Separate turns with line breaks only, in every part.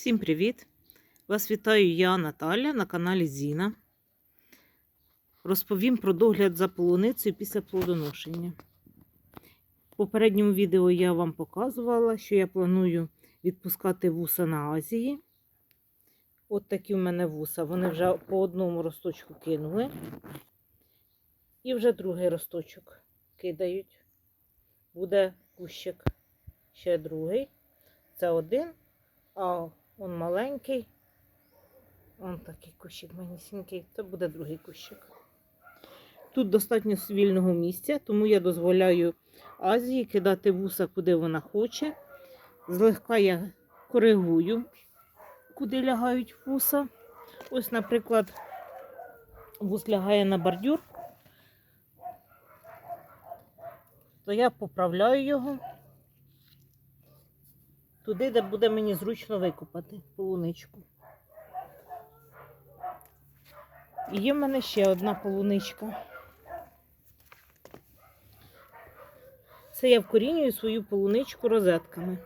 Всім привіт! Вас вітаю я, Наталя, на каналі Зіна. Розповім про догляд за полуницею після плодоношення. В попередньому відео я вам показувала, що я планую відпускати вуса на Азії. От такі в мене вуса. Вони вже по одному росточку кинули. І вже другий росточок кидають. Буде кущик ще другий. Це один. А он маленький. Он такий кущик манісінький. Це буде другий кущик. Тут достатньо вільного місця, тому я дозволяю Азії кидати вуса, куди вона хоче. Злегка я коригую, куди лягають вуса. Ось, наприклад, вус лягає на бордюр, то я поправляю його туди, де буде мені зручно викопати полуничку. І є в мене ще одна полуничка. Це я вкорінюю свою полуничку розетками.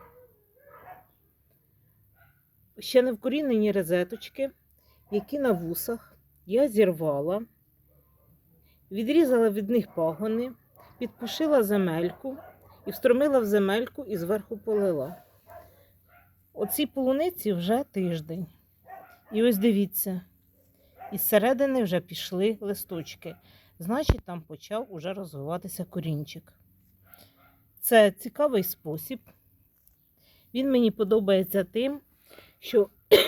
Ще не вкорінені розеточки, які на вусах я зірвала, відрізала від них пагони, підпушила земельку і встромила в земельку і зверху полила. Оці полуниці вже тиждень. І ось дивіться, із середини вже пішли листочки. Значить, там почав уже розвиватися корінчик. Це цікавий спосіб. Він мені подобається тим, що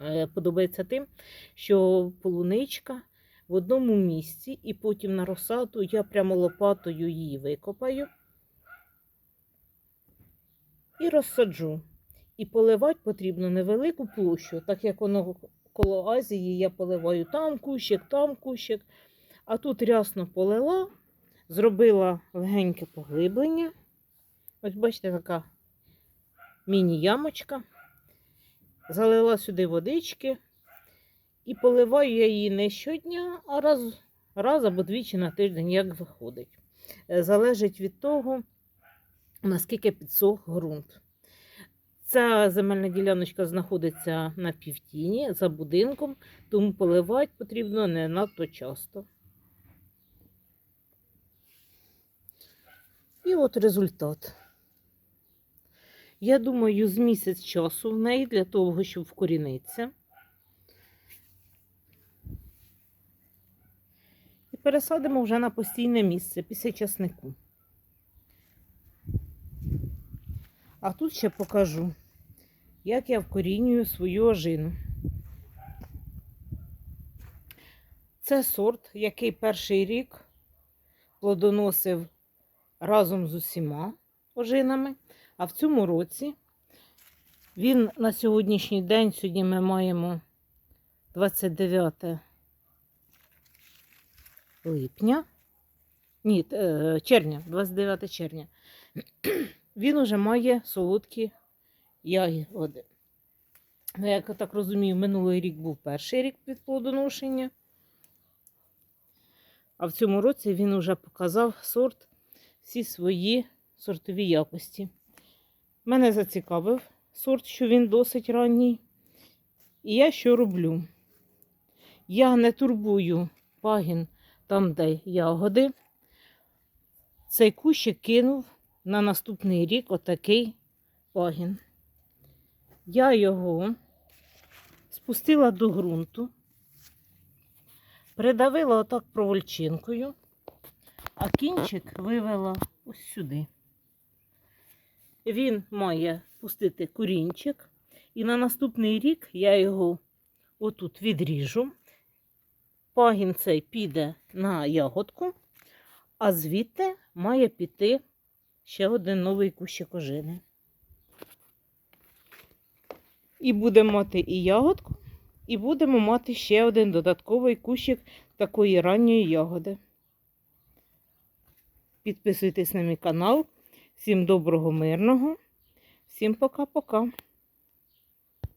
е, подобається тим, що полуничка в одному місці, і потім на розсаду я прямо лопатою її викопаю і розсаджу. І поливати потрібно невелику площу, так як воно коло Азії я поливаю там кущик, там кущик. А тут рясно полила, зробила легеньке поглиблення. Ось, бачите, така міні-ямочка. Залила сюди водички і поливаю я її не щодня, а раз, раз або двічі на тиждень, як виходить. Е, Залежить від того, наскільки підсох ґрунт. Ця земельна діляночка знаходиться на півтіні за будинком, тому поливати потрібно не надто часто. І от результат. Я думаю, з місяць часу в неї для того, щоб вкорінитися. І пересадимо вже на постійне місце після часнику. А тут ще покажу, як я вкорінюю свою ожину. Це сорт, який перший рік плодоносив разом з усіма ожинами, а в цьому році він на сьогоднішній день, сьогодні ми маємо 29 липня, ні, е, червня, 29 червня він уже має солодкі ягоди. Ну, як я так розумію, минулий рік був перший рік від плодоношення. А в цьому році він вже показав сорт всі свої сортові якості. Мене зацікавив сорт, що він досить ранній. І я що роблю? Я не турбую пагін там, де ягоди. Цей кущик кинув на наступний рік отакий пагін. Я його спустила до ґрунту, придавила отак провольчинкою, а кінчик вивела ось сюди. Він має пустити корінчик, і на наступний рік я його отут відріжу. Пагін цей піде на ягодку, а звідти має піти ще один новий кущик ожини. І будемо мати і ягодку, і будемо мати ще один додатковий кущик такої ранньої ягоди. Підписуйтесь на мій канал. Всім доброго, мирного, всім пока-пока.